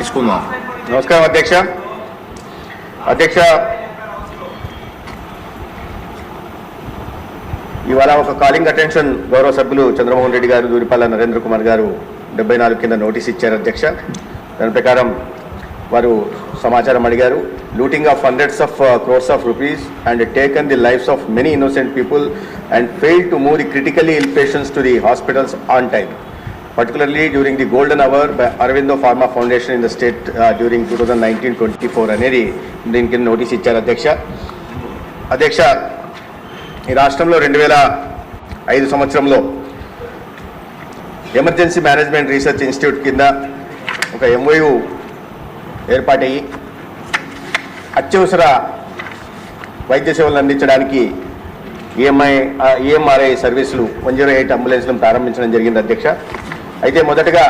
తీసుకుందాం. నమస్కారం అధ్యక్ష. అధ్యక్ష ఇవాళ ఒక కాలింగ్ అటెన్షన్ గౌరవ సభ్యులు చంద్రమోహన్ రెడ్డి గారు దూరిపాల నరేంద్ర కుమార్ గారు డెబ్బై నాలుగు కింద నోటీస్ ఇచ్చారు అధ్యక్ష. దాని ప్రకారం వారు సమాచారం అడిగారు. Looting of hundreds of crores of rupees and taken the lives of many innocent people and fail to move the critically ill patients to the hospitals on time particularly during the golden hour by Arvindo Pharma Foundation in the state uh, during 2019-24 అనేది దీనికి notice ఇచ్చారు అధ్యక్ష అధ్యక్ష ఈ రాష్ట్రంలో రెండు వేల ఐదు సంవత్సరంలో ఎమర్జెన్సీ మేనేజ్మెంట్ రీసెర్చ్ ఇన్స్టిట్యూట్ కింద ఒక ఎంఓయు ఏర్పాటయ్యి అత్యవసర వైద్య సేవలు అందించడానికి ఈఎంఐ ఈఎంఆర్ఐ సర్వీసులు వన్ జీరో ఎయిట్ అంబులెన్స్లను ప్రారంభించడం జరిగింది అధ్యక్ష. అయితే మొదటగా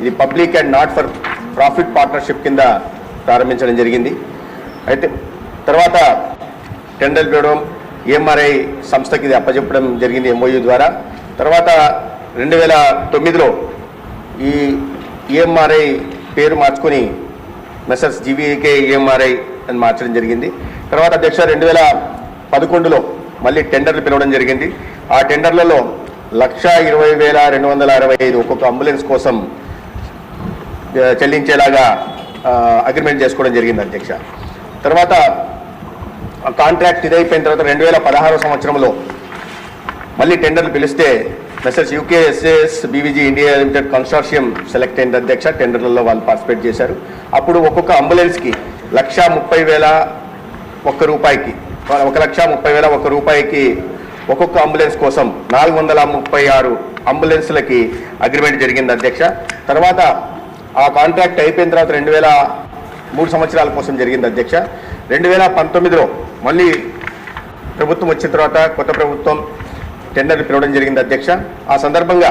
ఇది public and not for profit partnership కింద ప్రారంభించడం జరిగింది. అయితే తర్వాత టెండర్ పిలవడం ఎంఆర్ఐ సంస్థకి ఇది అప్పచెప్పడం జరిగింది ఎంఓయూ ద్వారా. తర్వాత రెండు వేల తొమ్మిదిలో ఈ ఈఎంఆర్ఐ పేరు మార్చుకొని మెసర్స్ జీవీకే ఈఎంఆర్ఐ అని మార్చడం జరిగింది. తర్వాత అధ్యక్ష రెండు వేల పదకొండులో మళ్ళీ టెండర్లు పిలవడం జరిగింది. ఆ టెండర్లలో లక్ష ఇరవై వేల రెండు వందల అరవై ఐదు ఒక్కొక్క అంబులెన్స్ కోసం చెల్లించేలాగా అగ్రిమెంట్ చేసుకోవడం జరిగింది అధ్యక్ష. తర్వాత కాంట్రాక్ట్ ఇదైపోయిన తర్వాత రెండు వేల పదహారు సంవత్సరంలో మళ్ళీ టెండర్లు పిలిస్తే Messrs UKSS BVG India limited consortium select అయింది అధ్యక్ష టెండర్లలో వాళ్ళు పార్టిసిపేట్ చేశారు. అప్పుడు ఒక్కొక్క అంబులెన్స్కి లక్ష ముప్పై వేల ఒక్క రూపాయికి ఒక లక్ష ముప్పై వేల ఒక్క రూపాయికి ఒక్కొక్క అంబులెన్స్ కోసం నాలుగు వందల ముప్పై ఆరు అంబులెన్స్లకి అగ్రిమెంట్ జరిగింది అధ్యక్ష. తర్వాత ఆ కాంట్రాక్ట్ అయిపోయిన తర్వాత రెండు వేల మూడు సంవత్సరాల కోసం జరిగింది అధ్యక్ష. రెండు వేల పంతొమ్మిదిలో మళ్ళీ ప్రభుత్వం వచ్చిన తర్వాత కొత్త ప్రభుత్వం టెండర్లు పిలవడం జరిగింది అధ్యక్ష. ఆ సందర్భంగా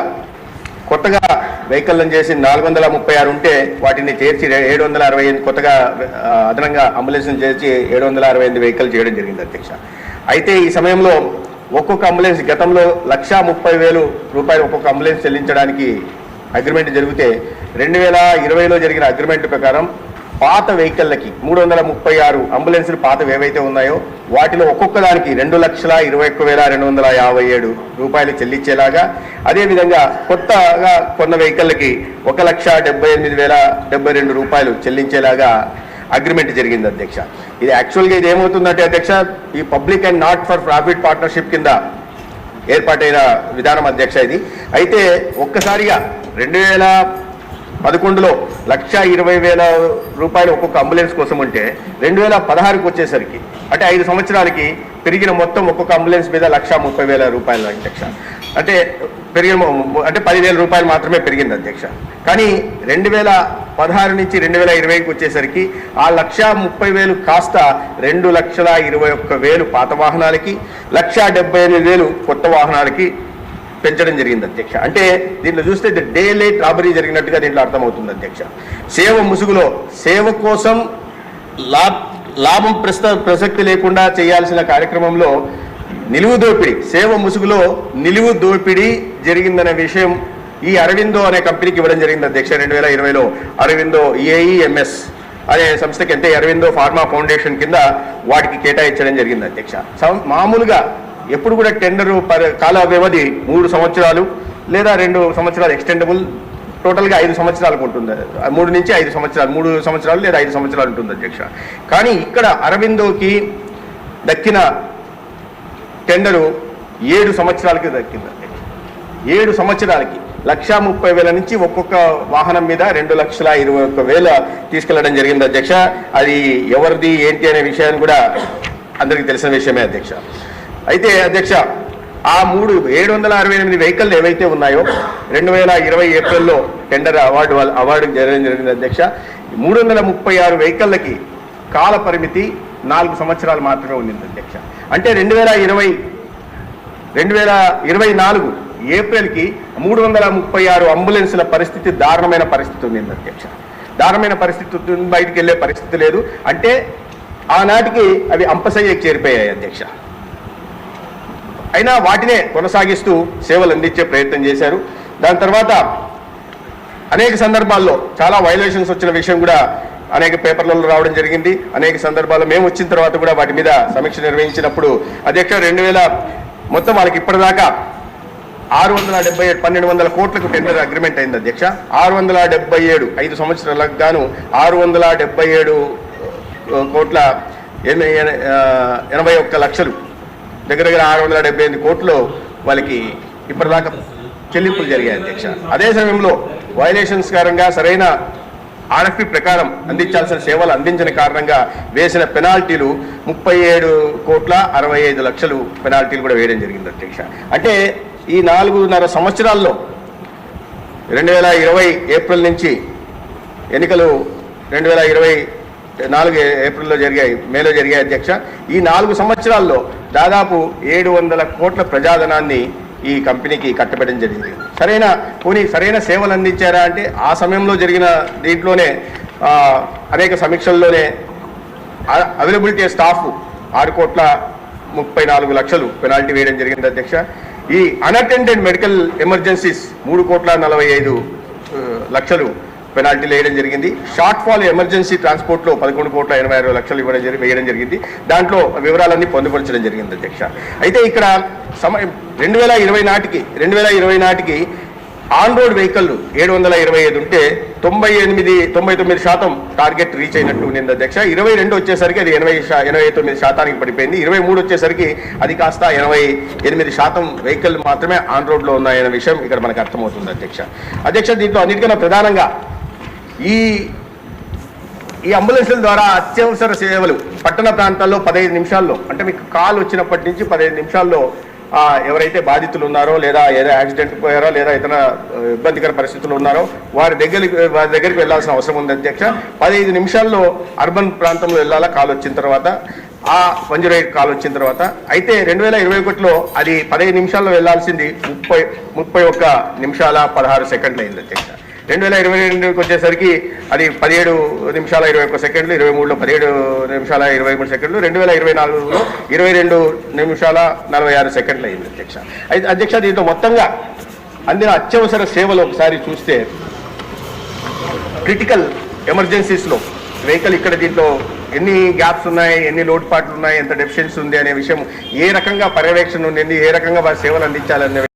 కొత్తగా వెహికల్ని చేసి నాలుగు వందల ముప్పై ఆరు ఉంటే వాటిని చేర్చి ఏడు వందల అరవై ఎనిమిది కొత్తగా అదనంగా అంబులెన్స్ని చేర్చి ఏడు వందల అరవై ఎనిమిది వెహికల్ చేయడం జరిగింది అధ్యక్ష. అయితే ఈ సమయంలో ఒక్కొక్క అంబులెన్స్ గతంలో లక్షా ముప్పై వేలు రూపాయలు ఒక్కొక్క అంబులెన్స్ చెల్లించడానికి అగ్రిమెంట్ జరిగితే రెండు వేల ఇరవైలో జరిగిన అగ్రిమెంట్ ప్రకారం పాత వెహికల్లకి మూడు వందల ముప్పై ఆరు అంబులెన్సులు పాతవి ఏవైతే ఉన్నాయో వాటిలో ఒక్కొక్క దానికి రెండు లక్షల ఇరవై ఒక్క వేల రెండు వందల యాభై ఏడు రూపాయలు చెల్లించేలాగా అదేవిధంగా కొత్తగా కొన్న వెహికల్కి ఒక లక్ష డెబ్బై ఎనిమిది వేల డెబ్బై రెండు రూపాయలు చెల్లించేలాగా అగ్రిమెంట్ జరిగింది అధ్యక్ష. ఇది యాక్చువల్గా ఇది ఏమవుతుందంటే అధ్యక్ష ఈ public and not for profit partnership కింద ఏర్పాటైన విధానం అధ్యక్ష ఇది. అయితే ఒక్కసారిగా రెండు వేల పదకొండులో లక్ష ఇరవై వేల రూపాయలు ఒక్కొక్క అంబులెన్స్ కోసం ఉంటే రెండు వేల పదహారుకి వచ్చేసరికి అంటే ఐదు సంవత్సరాలకి పెరిగిన మొత్తం ఒక్కొక్క అంబులెన్స్ మీద లక్ష ముప్పై వేల రూపాయలు అధ్యక్ష. అంటే పెరిగిన అంటే పదివేల రూపాయలు మాత్రమే పెరిగింది అధ్యక్ష. కానీ రెండు వేల పదహారు నుంచి రెండు వేల ఇరవైకి వచ్చేసరికి ఆ లక్ష ముప్పై వేలు కాస్త రెండు లక్షల ఇరవై ఒక్క వేలు పాత వాహనాలకి లక్ష డెబ్బై ఎనిమిది వేలు కొత్త వాహనాలకి పెంచడం జరిగింది అధ్యక్ష. అంటే దీంట్లో చూస్తే డే లేట్ రాబరీ జరిగినట్టుగా దీంట్లో అర్థమవుతుంది అధ్యక్ష. సేవ ముసుగులో సేవ కోసం లాభం ప్రస్త ప్రసక్తి లేకుండా చేయాల్సిన కార్యక్రమంలో నిలువు దోపిడీ సేవ ముసుగులో నిలువు దోపిడీ జరిగిందనే విషయం ఈ అరవిందో అనే కంపెనీకి ఇవ్వడం జరిగింది అధ్యక్ష. రెండు వేల ఇరవైలో అరవిందో ఏఈఎంఎస్ అనే సంస్థకి అంటే అరవిందో ఫార్మా ఫౌండేషన్ కింద వాటికి కేటాయించడం జరిగింది అధ్యక్ష. మామూలుగా ఎప్పుడు కూడా టెండరు కాల వ్యవధి మూడు సంవత్సరాలు లేదా రెండు సంవత్సరాలు ఎక్స్టెండబుల్ టోటల్గా ఐదు సంవత్సరాలకు ఉంటుంది. ఆ మూడు నుంచి ఐదు సంవత్సరాలు మూడు సంవత్సరాలు లేదా ఐదు సంవత్సరాలు ఉంటుంది అధ్యక్ష. కానీ ఇక్కడ అరవిందోకి దక్కిన టెండరు ఏడు సంవత్సరాలకి దక్కిందండి ఏడు సంవత్సరాలకి లక్ష ముప్పై వేల నుంచి ఒక్కొక్క వాహనం మీద రెండు లక్షల ఇరవై ఒక్క వేల తీసుకెళ్ళడం జరిగింది అధ్యక్ష. అది ఎవరిది ఏంటి అనే విషయాన్ని కూడా అందరికీ తెలిసిన విషయమే అధ్యక్ష. అయితే అధ్యక్ష ఆ మూడు ఏడు వందల అరవై ఎనిమిది వెహికల్ ఏవైతే ఉన్నాయో రెండు వేల ఇరవై ఏప్రిల్లో టెండర్ అవార్డు వాళ్ళ- అవార్డు జరగడం జరిగింది అధ్యక్ష. మూడు వందల ముప్పై ఆరు వెహికల్లకి కాల పరిమితి నాలుగు సంవత్సరాలు మాత్రమే ఉండింది అధ్యక్ష. అంటే రెండు వేల ఇరవై రెండు వేల ఇరవై నాలుగు ఏప్రిల్కి మూడు వందల ముప్పై ఆరు అంబులెన్సుల పరిస్థితి దారుణమైన పరిస్థితి ఉంది అధ్యక్ష. దారుణమైన పరిస్థితి బయటికి వెళ్ళే పరిస్థితి లేదు. అంటే ఆనాటికి అవి అంపసయ్యకి చేరిపోయాయి అధ్యక్ష. అయినా వాటినే కొనసాగిస్తూ సేవలు అందించే ప్రయత్నం చేశారు. దాని తర్వాత అనేక సందర్భాల్లో చాలా వైలేషన్స్ వచ్చిన విషయం కూడా అనేక పేపర్లలో రావడం జరిగింది. అనేక సందర్భాల్లో మేము వచ్చిన తర్వాత కూడా వాటి మీద సమీక్ష నిర్వహించినప్పుడు అధ్యక్ష రెండు వేల మొత్తం వాళ్ళకి ఇప్పటిదాకా ఆరు వందల డెబ్బై ఏడు పన్నెండు వందల కోట్లకు టెండర్ అగ్రిమెంట్ అయింది అధ్యక్ష. ఆరు వందల డెబ్బై ఏడు ఐదు సంవత్సరాలకు గాను ఆరు వందల డెబ్బై ఏడు కోట్ల ఎనభై ఒక్క లక్షలు దగ్గర దగ్గర ఆరు వందల డెబ్బై ఎనిమిది కోట్లు వాళ్ళకి ఇప్పటిదాకా చెల్లింపులు జరిగాయి అధ్యక్ష. అదే సమయంలో వైలేషన్స్ కారణంగా సరైన ఆర్ఎఫ్పి ప్రకారం అందించాల్సిన సేవలు అందించిన కారణంగా వేసిన పెనాల్టీలు ముప్పై ఏడు కోట్ల అరవై ఐదు లక్షలు పెనాల్టీలు కూడా వేయడం జరిగింది అధ్యక్ష. అంటే ఈ నాలుగున్నర సంవత్సరాల్లో రెండు వేల ఇరవై ఏప్రిల్ నుంచి ఎన్నికలు రెండు వేల ఇరవై నాలుగు ఏప్రిల్లో జరిగాయి మేలో జరిగాయి అధ్యక్ష. ఈ నాలుగు సంవత్సరాల్లో దాదాపు ఏడు వందల కోట్ల ప్రజాధనాన్ని ఈ కంపెనీకి కట్టబెట్టడం జరిగింది. సరైన పోనీ సరైన సేవలు అందించారా అంటే ఆ సమయంలో జరిగిన దీంట్లోనే అనేక సమీక్షల్లోనే అవైలబిలిటీ స్టాఫ్ ఆరు కోట్ల ముప్పై నాలుగు లక్షలు పెనాల్టీ వేయడం జరిగింది అధ్యక్ష. ఈ అన్అటెండెడ్ మెడికల్ ఎమర్జెన్సీస్ మూడు కోట్ల నలభై ఐదు లక్షలు పెనాల్టీలు వేయడం జరిగింది. షార్ట్ ఫాల్ ఎమర్జెన్సీ ట్రాన్స్పోర్ట్లో పదకొండు కోట్ల ఎనభై ఆరు లక్షలు ఇవ్వడం జరిగి వేయడం జరిగింది. దాంట్లో వివరాలన్నీ పొందుపరచడం జరిగింది అధ్యక్ష. అయితే ఇక్కడ సమయం రెండు వేల ఇరవై నాటికి రెండు వేల ఇరవై నాటికి ఆన్ రోడ్ వెహికల్ ఏడు వందల ఇరవై ఐదు ఉంటే తొంభై ఎనిమిది తొంభై తొమ్మిది శాతం టార్గెట్ రీచ్ అయినట్టు ఉండింది అధ్యక్ష. ఇరవై రెండు వచ్చేసరికి అది ఎనభై శా- ఎనభై తొమ్మిది శాతానికి పడిపోయింది. ఇరవై మూడు వచ్చేసరికి అది కాస్త ఎనభై ఎనిమిది శాతం వెహికల్ మాత్రమే ఆన్ రోడ్లో ఉన్నాయనే విషయం ఇక్కడ మనకు అర్థమవుతుంది అధ్యక్ష. అధ్యక్ష దీంట్లో అన్నిటికన్నా ప్రధానంగా ఈ ఈ అంబులెన్స్ల ద్వారా అత్యవసర సేవలు పట్టణ ప్రాంతాల్లో పదహైదు నిమిషాల్లో అంటే మీకు కాల్ వచ్చినప్పటి నుంచి పదహైదు నిమిషాల్లో ఎవరైతే బాధితులు ఉన్నారో లేదా ఏదో యాక్సిడెంట్ పోయారో లేదా ఇతర ఇబ్బందికర పరిస్థితులు ఉన్నారో వారి దగ్గరికి వారి దగ్గరికి వెళ్ళాల్సిన అవసరం ఉంది అధ్యక్ష. పదహైదు నిమిషాల్లో అర్బన్ ప్రాంతంలో వెళ్ళాలా? కాల్ వచ్చిన తర్వాత. ఆ వన్ జీరో ఎయిట్ కాల్ వచ్చిన తర్వాత. అయితే రెండు వేల ఇరవై ఒకటిలో అది పదహైదు నిమిషాల్లో వెళ్ళాల్సింది ముప్పై ముప్పై ఒక్క నిమిషాల పదహారు సెకండ్లు అయింది అధ్యక్ష. రెండు వేల ఇరవై రెండుకి వచ్చేసరికి అది పదిహేడు నిమిషాల ఇరవై ఒక్క సెకండ్లు ఇరవై మూడులో పదిహేడు నిమిషాల ఇరవై మూడు సెకండ్లు రెండు వేల ఇరవై నాలుగులో ఇరవై రెండు నిమిషాల నలభై ఆరు సెకండ్లు అయింది అధ్యక్ష. అయితే అధ్యక్ష దీంట్లో మొత్తంగా అందిన అత్యవసర సేవలు ఒకసారి చూస్తే క్రిటికల్ ఎమర్జెన్సీస్లో వెహికల్ ఇక్కడ దీంట్లో ఎన్ని గ్యాప్స్ ఉన్నాయి ఎన్ని లోటుపాట్లు ఉన్నాయి ఎంత డెఫిషియన్సీ ఉంది అనే విషయం ఏ రకంగా పర్యవేక్షణ ఉండింది ఏ రకంగా వారి సేవలు అందించాలనే